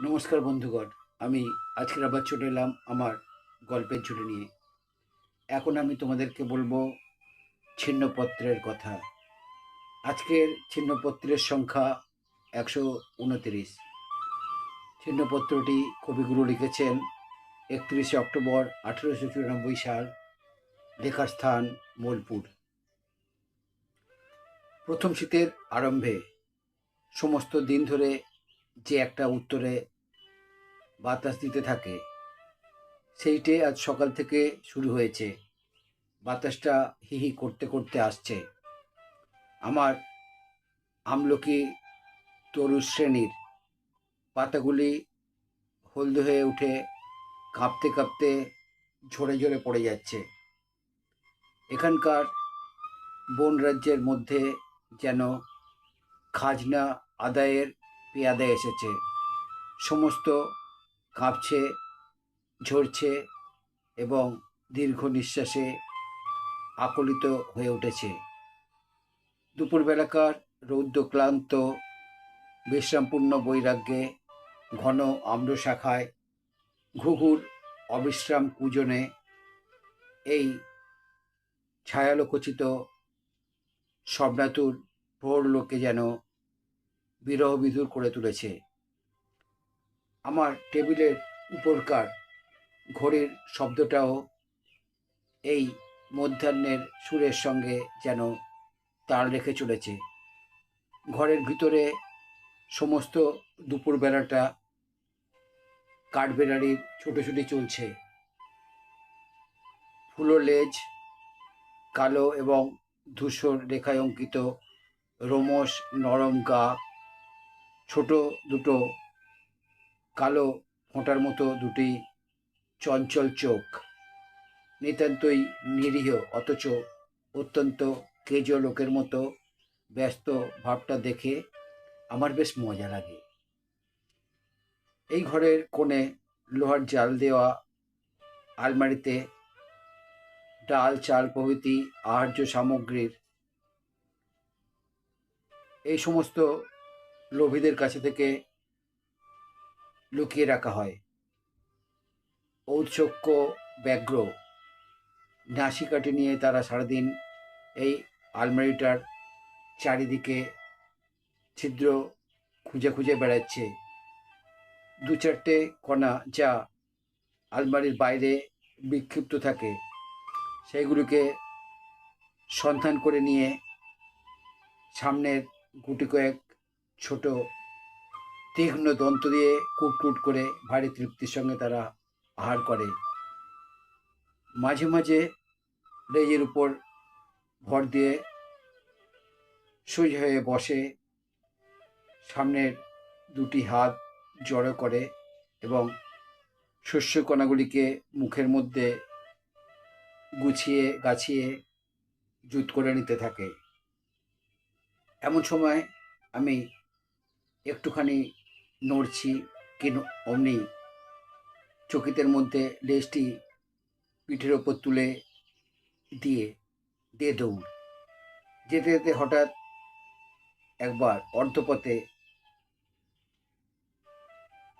নমস্কার বন্ধুগণ, আমি আজকের আবার চলে এলাম আমার গল্পের ঝুড়ি নিয়ে। এখন আমি তোমাদেরকে বলব ছিন্নপত্রের কথা। আজকের ছিন্নপত্রের সংখ্যা একশো উনতিরিশ। ছিন্নপত্রটি কবিগুরু লিখেছেন একত্রিশে অক্টোবর আঠেরোশো চুরানব্বই সাল, লেখার স্থান বোলপুর। প্রথম শীতের আরম্ভে সমস্ত দিন ধরে যে একটা উত্তরে বাতাস দিতে থাকে, সেইটে আজ সকাল থেকে শুরু হয়েছে। বাতাসটা হি হি করতে করতে আসছে। আমার আমলকি তরু শ্রেণির পাতাগুলি হলদে হয়ে উঠে কাঁপতে কাঁপতে ঝরে ঝরে পড়ে যাচ্ছে। এখানকার বন রাজ্যের মধ্যে যেন খাজনা আদায়ের পেয়াদা এসেছে। সমস্ত কাঁপছে, ঝরছে এবং দীর্ঘ নিঃশ্বাসে আকলিত হয়ে উঠেছে। দুপুরবেলাকার রৌদ্র ক্লান্ত বিশ্রামপূর্ণ বৈরাগ্যে ঘন আম্র শাখায় ঘুঘুর অবিশ্রাম কুজনে এই ছায়ালোকচিত স্বপ্নাতুর লোকে যেন বিরহ বিধুর করে তুলেছে। আমার টেবিলের উপরকার ঘড়ির শব্দটাও এই মধ্যাহ্নের সুরের সঙ্গে যেন তাল রেখে চলেছে। ঘরের ভিতরে সমস্ত দুপুরবেলাটা কাঠবেড়ারির ছোটোছুটি চলছে। ফুলো লেজ, কালো এবং ধূসর রেখায় অঙ্কিত রোমস নরম গা ছোট দুটো কালো ফোঁটার মতো দুটি চঞ্চল চোখ। নিতান্তই নিরীহ, অথচ অত্যন্ত কেজ লোকের মতো ব্যস্ত ভাবটা দেখে আমার বেশ মজা লাগে। এই ঘরের কোণে লোহার জাল দেওয়া, আলমারিতে ডাল, চাল প্রভৃতি আহার্য সামগ্রীর এই সমস্ত লোভীদের কাছে থেকে লুকিয়ে রাখা হয়। ঔৎসক্য, ব্যগ্র, নাসিকাটি নিয়ে তারা সারাদিন এই আলমারিটার চারিদিকে ছিদ্র খুঁজে খুঁজে বেড়াচ্ছে। দু চারটে কণা যা আলমারির বাইরে বিক্ষিপ্ত থাকে, সেইগুলিকে সন্ধান করে নিয়ে সামনের গুটি কয়েক ছোট তীক্ষ্ণ দন্ত দিয়ে কুটকুট করে ভারী তৃপ্তির সঙ্গে তারা আহার করে। মাঝে মাঝে লেজের উপর ভর দিয়ে সোজা হয়ে বসে, সামনের দুটি হাত জড়ো করে এবং শস্যকণাগুলিকে মুখের মধ্যে গুছিয়ে গাছিয়ে জুত করে নিতে থাকে। এমন সময় আমি একটুখানি নড়ছি কিন অমনি চকিতের মধ্যে লেজটি পিঠের ওপর তুলে দিয়ে দে দৌড়। যেতে যেতে হঠাৎ একবার অর্ধপথে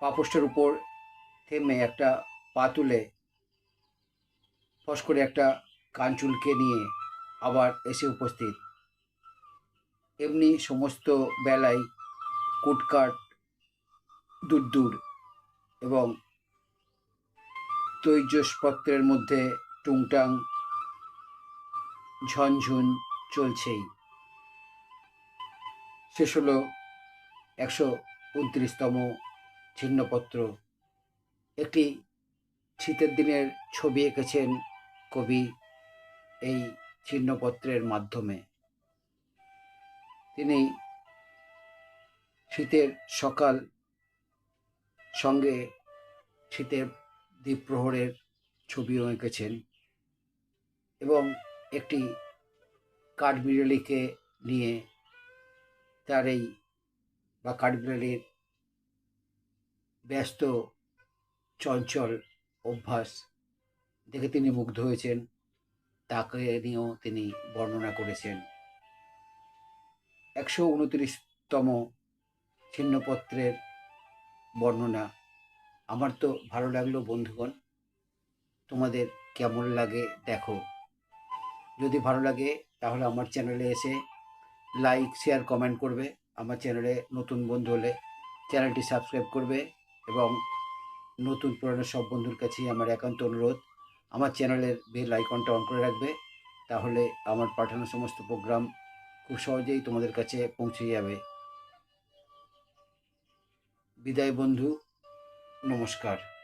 পাপোষ্টের উপর থেমে একটা পা তুলে ফস করে একটা কাঞ্চুলকে নিয়ে আবার এসে উপস্থিত। এমনি সমস্ত বেলায় কুটকাট দূর দূর এবং তৈজসপত্রের মধ্যে টুংটাং ঝনঝুন চলছেই। শেষ হলো একশো উনত্রিশতম ছিন্নপত্র। একটি শীতের দিনের ছবি এঁকেছেন কবি এই ছিন্নপত্রের মাধ্যমে। তিনি শীতের সকাল সঙ্গে শীতের দ্বীপ্রহরের ছবিও এঁকেছেন এবং একটি কাঠবিড়ালিকে নিয়ে তার এই বা কাঠবিড়ালির ব্যস্ত চঞ্চল অভ্যাস দেখে তিনি মুগ্ধ হয়েছেন। তাকে নিয়েও তিনি বর্ণনা করেছেন। একশো উনত্রিশতম ছিন্নপত্রের বর্ণনা। আমার তো ভালো লাগল বন্ধুগণ। তোমাদের কেমন লাগে দেখো। যদি ভালো লাগে, তাহলে আমার চ্যানেলে এসে লাইক, শেয়ার, কমেন্ট করবে। আমার চ্যানেলে নতুন বন্ধু হলে চ্যানেলটি সাবস্ক্রাইব করবে এবং নতুন পুরনো সব বন্ধুর কাছেই আমার একান্ত অনুরোধ। আমার চ্যানেলের বেল আইকনটা অন করে রাখবে, তাহলে আমার পাঠানো সমস্ত প্রোগ্রাম খুব সহজেই তোমাদের কাছে পৌঁছে যাবে। বিদায় বন্ধু নমস্কার।